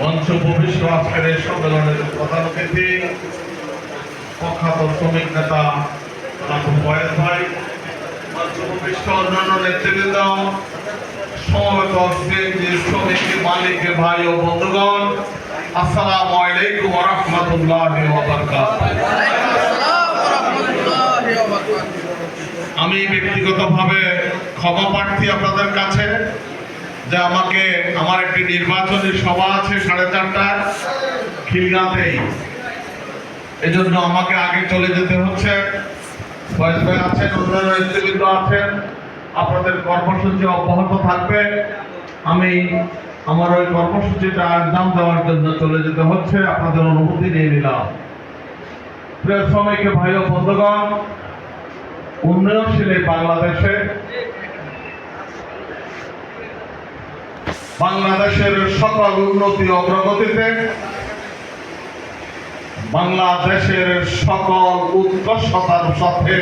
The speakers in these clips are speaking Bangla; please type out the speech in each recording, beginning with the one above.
মঞ্চ ভবিষ্য আজকের এই সম্মেলনের প্রধান অতিথি, প্রখ্যাত শ্রমিক নেতা রাখুন বয়েস ভাই মঞ্চ ভবিষ্য অন্যান্য নেতৃবৃন্দ, সমবেত সিএনজি শ্রমিক মালিক ভাই ও বন্ধুগণ, আসসালামু আলাইকুম রাহমাতুল্লাহি আমি ব্যক্তিগতভাবে ক্ষমা প্রার্থী আপনাদের কাছে যে আমাকে, আমার একটি নির্বাচনী সভা আছে সাড়ে চারটায় খিলগাঁতেই। এজন্য আমাকে আগে চলে যেতে হচ্ছে। আছেন, অন্যান্য নেতৃবৃন্দ আছেন। আপনাদের কর্মসূচি অব্যাহত থাকবে। আমি আমার ওই কর্মসূচিটা আঞ্জাম দেওয়ার জন্য চলে যেতে হচ্ছে। আপনাদের অনুমতি নিয়ে নিলাম। প্রিয় শ্রমিক ভাই ও বন্ধুগণ, উন্নয়নশীল বাংলাদেশে বাংলাদেশের সকল উন্নতি অগ্রগতিতে বাংলাদেশের সকল উৎকর্ষতার সাথে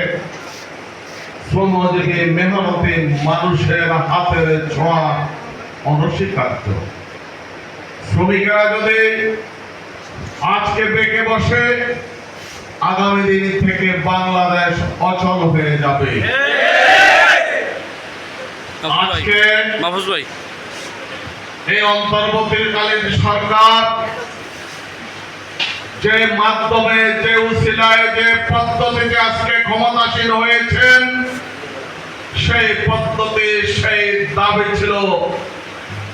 শ্রমজীবী মেহনতি মানুষের হাতের ছোঁয়া অনস্বীকার্য। শ্রমিকেরা যদি আজকে বেঁকে বসে আগামী দিন থেকে বাংলাদেশ অচল হয়ে যাবে। আজকে মাহফুজ ভাই। এই অন্তর্বর্তীকালীন সরকার, যে মাধ্যমে, যে উসিলায়, যে পদ্ধতিতে আজকে ক্ষমতাসীন হয়েছেন, সেই পদ্ধতি সেই দাবি ছিল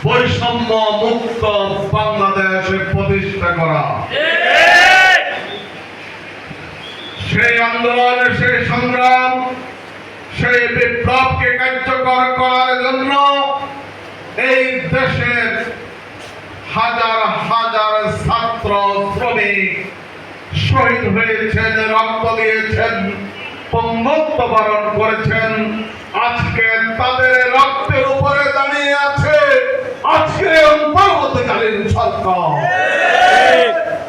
বৈষম্য মুক্ত বাংলাদেশে প্রতিষ্ঠা করা। সেই আন্দোলন, সেই সংগ্রাম, সেই বিপ্লবকে কার্যকর করার জন্য এই দেশের হাজার হাজার ছাত্র, শ্রমিক শহীদ হয়েছেন, রক্ত দিয়েছেন পঙ্গত্ব বরণ করেছেন। আজকে তাদের রক্তের উপরে দাঁড়িয়ে আছে আজকে অন্তর্বর্তীকালীন সরকার।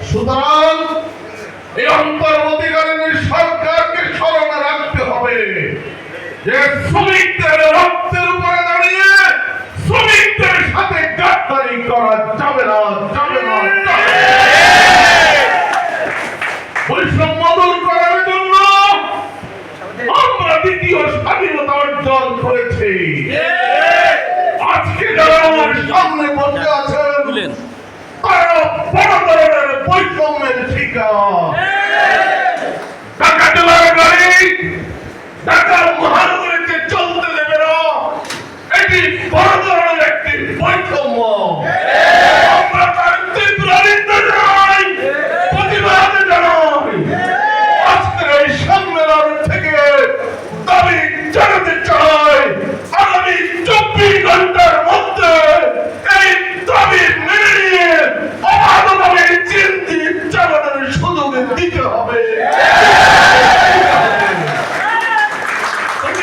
সুতরাং এই অন্তর্বর্তীকালীন সরকারকে স্মরণে রাখতে হবে যে শ্রমিকদের রক্তের শ্রমিকদের সাথে গাদ্দারি করা যাবে না যাবে না বৈষম্য দূর করার জন্য আমরা দ্বিতীয় স্বাধীনতা অর্জন করেছি। আজকে যারা আমার সামনে বসে আছেন তারা বড় ধরনের বৈষম্যের শিকার। টাকা তোলার গাড়ি ঢাকা মহানগরীতে চলতে দেবে না এটি বড় ধরনের একটি বৈষম্য আমরা তার তীব্র নিন্দা জানাই প্রতিবাদ জানাই আজকের এই সম্মেলন থেকে দাবি জানাতে চাই আগামী চব্বিশ ঘণ্টার মধ্যে এই দাবি মেনে নিয়ে অবাধভাবে চিন্তি চালানোর সুযোগ দিতে হবে যদি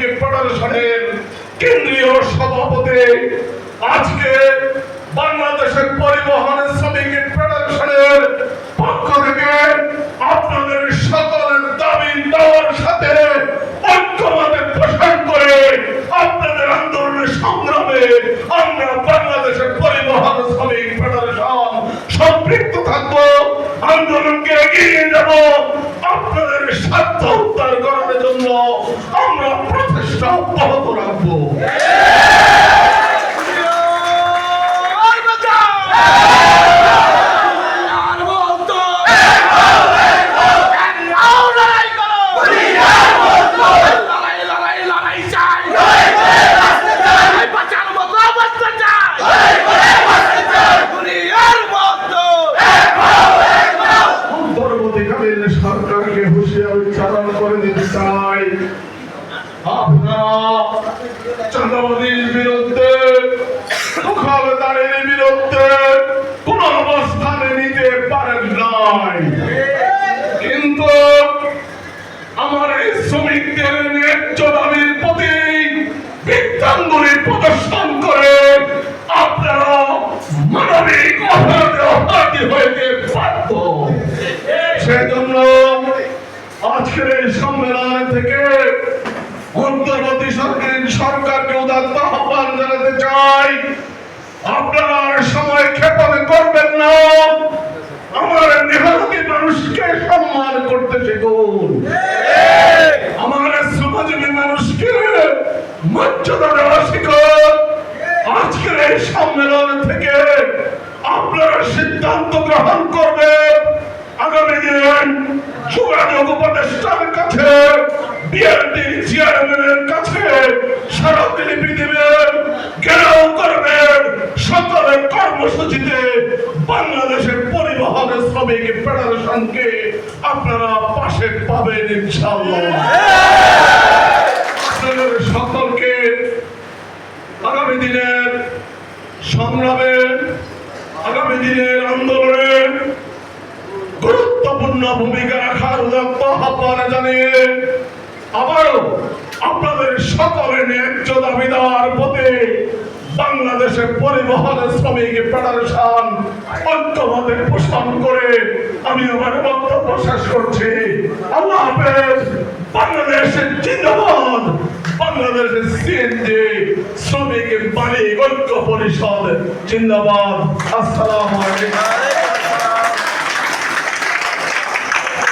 শ্রমিক ফেডারেশনের কেন্দ্রীয় সভাপতি। আজকে বাংলাদেশের পরিবহন শ্রমিক ফেডারেশনের পক্ষ থেকে আপনাদের সকলের দাবি দেওয়ার সাথে ঐক্যমতে পোষণ করে আপনাদের আন্দোলনের সংগ্রামে আমরা বাংলাদেশের পরিবহন শ্রমিক ফেডারেশন সম্পৃক্ত থাকব, আন্দোলনকে এগিয়ে যাব। আপনাদের স্বার্থ উদ্ধার করার জন্য আমরা প্রচেষ্টা অব্যাহত রাখব। চাঁদাবাদীর বিরুদ্ধে দখলদারের বিরুদ্ধে কোন অবস্থানে নিতে পারেন নাই। কিন্তু আমার এই শ্রমিকদের ন্যায্য দাবির প্রতি বৃত্তাঙ্গুলি প্রদর্শন করে আপনারা মানবিক অপরাধে অপরাধী হইতে বাধ্য। সেজন্য আজকের এই সম্মেলন থেকে অন্তর্বর্তী সরকার সরকারকে উদাত্ত আহ্বান জানাতে চাই। আপনারা সময় ক্ষেপণ করবেন না। আমার মেহনতি মানুষকে সম্মান করতে শিখুন। আমার শ্রমজীবী মানুষকে মর্যাদা দেওয়া শিখুন। আজকের এই সম্মেলন থেকে আপনারা সিদ্ধান্ত গ্রহণ করবেন। আগামী দিন যোগাযোগ উপদেষ্টার কাছে বিএনপি চেয়ারম্যানের কাছে স্মারকলিপি দিবেন ঘেরাও করবেন সকলের কর্মসূচিতে বাংলাদেশের পরিবহন শ্রমিক ফেডারেশনকে আপনারা পাশে পাবেন ইনশাআল্লাহ। সকলকে আগামী দিনের সংগ্রামে, আগামী দিনের আন্দোলনে গুরুত্বপূর্ণ ভূমিকা রাখার উদাত্ত আহ্বান জানিয়ে আবারও আপনাদের সকলের ন্যায্য দাবি দেওয়ার প্রতি বাংলাদেশের পরিবহন শ্রমিক ফেডারেশন ঐক্যমতে পোষণ করে আমি আমার বক্তব্য শেষ করছি। আল্লাহ হাফেজ, বাংলাদেশের জিন্দাবাদ, বাংলাদেশের সিএনজি শ্রমিক মালিক ঐক্য পরিষদ, জিন্দাবাদ। আসসালামু আলাইকুম।